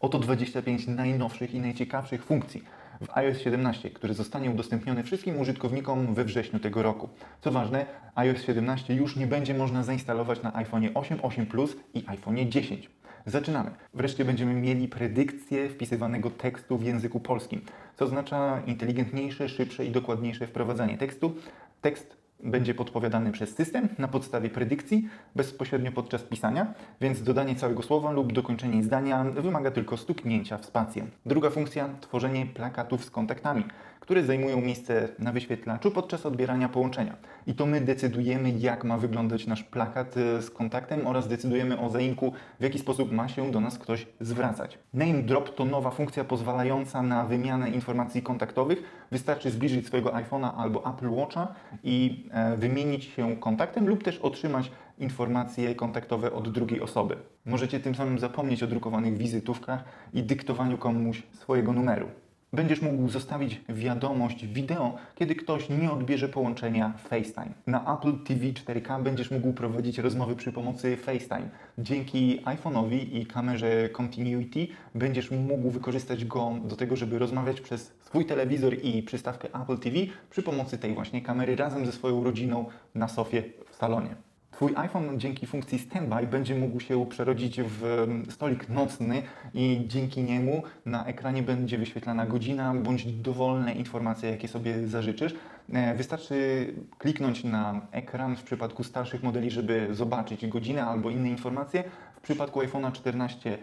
Oto 25 najnowszych i najciekawszych funkcji w iOS 17, który zostanie udostępniony wszystkim użytkownikom we wrześniu tego roku. Co ważne, iOS 17 już nie będzie można zainstalować na iPhone 8, 8 Plus i iPhone 10. Zaczynamy. Wreszcie będziemy mieli predykcję wpisywanego tekstu w języku polskim, co oznacza inteligentniejsze, szybsze i dokładniejsze wprowadzanie tekstu. Tekst będzie podpowiadany przez system na podstawie predykcji bezpośrednio podczas pisania, więc dodanie całego słowa lub dokończenie zdania wymaga tylko stuknięcia w spację. Druga funkcja tworzenie plakatów z kontaktami, które zajmują miejsce na wyświetlaczu podczas odbierania połączenia. I to my decydujemy, jak ma wyglądać nasz plakat e, z kontaktem oraz decydujemy o zaimku, w jaki sposób ma się do nas ktoś zwracać. Name Drop to nowa funkcja pozwalająca na wymianę informacji kontaktowych. Wystarczy zbliżyć swojego iPhone'a albo Apple Watcha i e, wymienić się kontaktem lub też otrzymać informacje kontaktowe od drugiej osoby. Możecie tym samym zapomnieć o drukowanych wizytówkach i dyktowaniu komuś swojego numeru. Będziesz mógł zostawić wiadomość wideo, kiedy ktoś nie odbierze połączenia FaceTime. Na Apple TV 4K będziesz mógł prowadzić rozmowy przy pomocy FaceTime. Dzięki iPhone'owi i kamerze Continuity będziesz mógł wykorzystać go do tego, żeby rozmawiać przez swój telewizor i przystawkę Apple TV przy pomocy tej właśnie kamery razem ze swoją rodziną na sofie w salonie. Twój iPhone dzięki funkcji Standby będzie mógł się przerodzić w mm, stolik nocny i dzięki niemu na ekranie będzie wyświetlana godzina bądź dowolne informacje, jakie sobie zażyczysz. E, Wystarczy kliknąć na ekran w przypadku starszych modeli, żeby zobaczyć godzinę albo inne informacje. W przypadku iPhone'a 14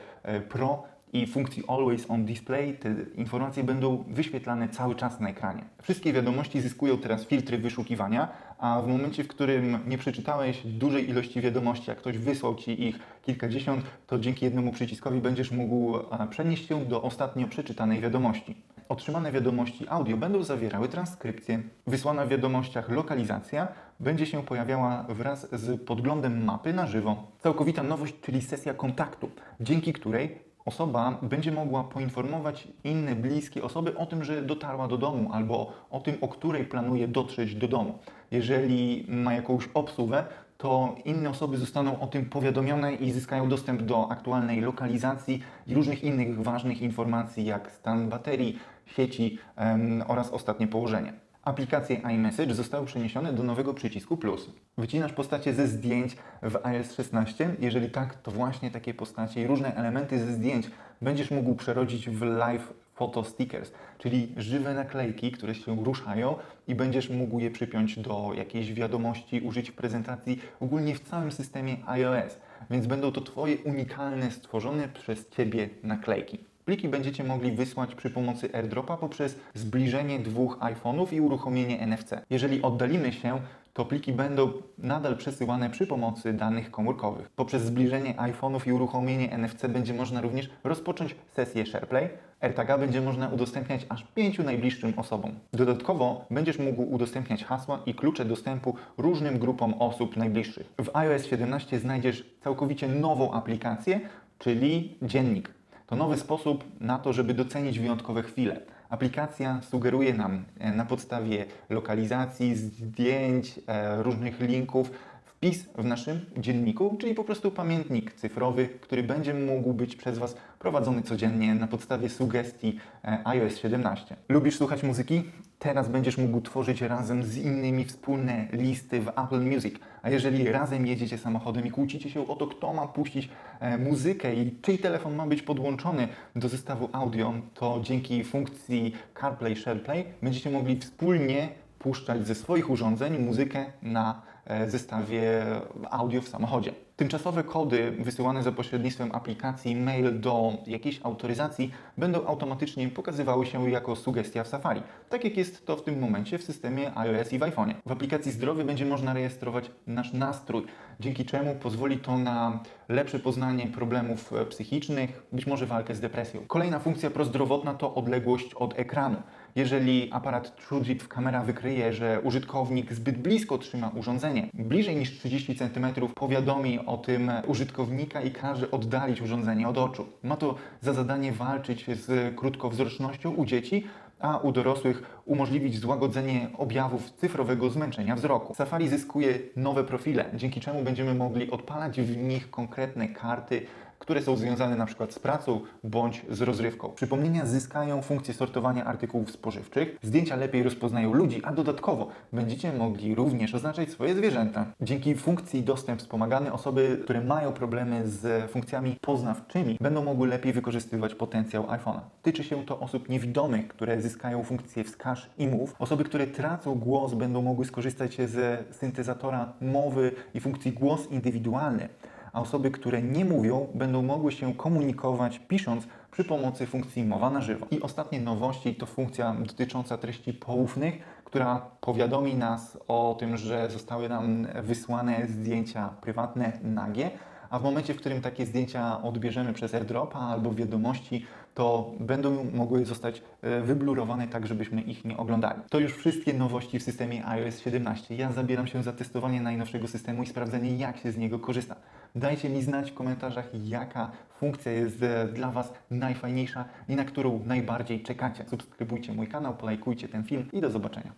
Pro i funkcji Always on Display te informacje będą wyświetlane cały czas na ekranie. Wszystkie wiadomości zyskują teraz filtry wyszukiwania, a w momencie, w którym nie przeczytałeś dużej ilości wiadomości, a ktoś wysłał Ci ich kilkadziesiąt, to dzięki jednemu przyciskowi będziesz mógł przenieść się do ostatnio przeczytanej wiadomości. Otrzymane wiadomości audio będą zawierały transkrypcję. Wysłana w wiadomościach lokalizacja będzie się pojawiała wraz z podglądem mapy na żywo. Całkowita nowość, czyli sesja kontaktu, dzięki której osoba będzie mogła poinformować inne bliskie osoby o tym, że dotarła do domu albo o tym, o której planuje dotrzeć do domu. Jeżeli ma jakąś obsługę, to inne osoby zostaną o tym powiadomione i zyskają dostęp do aktualnej lokalizacji i różnych innych ważnych informacji, jak stan baterii, sieci em, oraz ostatnie położenie. Aplikacje iMessage zostały przeniesione do nowego przycisku plus. Wycinasz postacie ze zdjęć w iOS 16? Jeżeli tak, to właśnie takie postacie i różne elementy ze zdjęć będziesz mógł przerodzić w live photo stickers, czyli żywe naklejki, które się ruszają i będziesz mógł je przypiąć do jakiejś wiadomości, użyć w prezentacji, ogólnie w całym systemie iOS. Więc będą to Twoje unikalne, stworzone przez Ciebie naklejki. Pliki będziecie mogli wysłać przy pomocy AirDropa poprzez zbliżenie dwóch iPhone'ów i uruchomienie NFC. Jeżeli oddalimy się, to pliki będą nadal przesyłane przy pomocy danych komórkowych. Poprzez zbliżenie iPhone'ów i uruchomienie NFC będzie można również rozpocząć sesję SharePlay. AirTaga będzie można udostępniać aż pięciu najbliższym osobom. Dodatkowo będziesz mógł udostępniać hasła i klucze dostępu różnym grupom osób najbliższych. W iOS 17 znajdziesz całkowicie nową aplikację, czyli dziennik. To nowy sposób na to, żeby docenić wyjątkowe chwile. Aplikacja sugeruje nam e, na podstawie lokalizacji, zdjęć, e, różnych linków wpis w naszym dzienniku, czyli po prostu pamiętnik cyfrowy, który będzie mógł być przez Was prowadzony codziennie na podstawie sugestii e, iOS 17. Lubisz słuchać muzyki? Teraz będziesz mógł tworzyć razem z innymi wspólne listy w Apple Music. A jeżeli razem jedziecie samochodem i kłócicie się o to, kto ma puścić e, muzykę i czyj telefon ma być podłączony do zestawu audio, to dzięki funkcji CarPlay, SharePlay będziecie mogli wspólnie puszczać ze swoich urządzeń muzykę na zestawie audio w samochodzie. Tymczasowe kody wysyłane za pośrednictwem aplikacji mail do jakiejś autoryzacji będą automatycznie pokazywały się jako sugestia w Safari, tak jak jest to w tym momencie w systemie iOS i w iPhone'ie. W aplikacji Zdrowy będzie można rejestrować nasz nastrój, dzięki czemu pozwoli to na lepsze poznanie problemów e, psychicznych, być może walkę z depresją. Kolejna funkcja prozdrowotna to odległość od ekranu. Jeżeli aparat TrueDrip kamera wykryje, że użytkownik zbyt blisko trzyma urządzenie, bliżej niż 30 cm, powiadomi o tym użytkownika i każe oddalić urządzenie od oczu. Ma to za zadanie walczyć z krótkowzrocznością u dzieci, a u dorosłych umożliwić złagodzenie objawów cyfrowego zmęczenia wzroku. Safari zyskuje nowe profile, dzięki czemu będziemy mogli odpalać w nich konkretne karty które są związane na przykład z pracą bądź z rozrywką. Przypomnienia zyskają funkcję sortowania artykułów spożywczych, zdjęcia lepiej rozpoznają ludzi, a dodatkowo będziecie mogli również oznaczać swoje zwierzęta. Dzięki funkcji dostęp wspomagany osoby, które mają problemy z funkcjami poznawczymi, będą mogły lepiej wykorzystywać potencjał iPhone'a. Tyczy się to osób niewidomych, które zyskają funkcję wskaż i mów. Osoby, które tracą głos, będą mogły skorzystać ze syntezatora mowy i funkcji głos indywidualny a osoby, które nie mówią, będą mogły się komunikować pisząc przy pomocy funkcji mowa na żywo. I ostatnie nowości to funkcja dotycząca treści poufnych, która powiadomi nas o tym, że zostały nam wysłane zdjęcia prywatne nagie, a w momencie, w którym takie zdjęcia odbierzemy przez AirDropa albo wiadomości, to będą mogły zostać e, wyblurowane tak, żebyśmy ich nie oglądali. To już wszystkie nowości w systemie iOS 17. Ja zabieram się za testowanie najnowszego systemu i sprawdzenie, jak się z niego korzysta. Dajcie mi znać w komentarzach, jaka funkcja jest e, dla Was najfajniejsza i na którą najbardziej czekacie. Subskrybujcie mój kanał, polajkujcie ten film i do zobaczenia.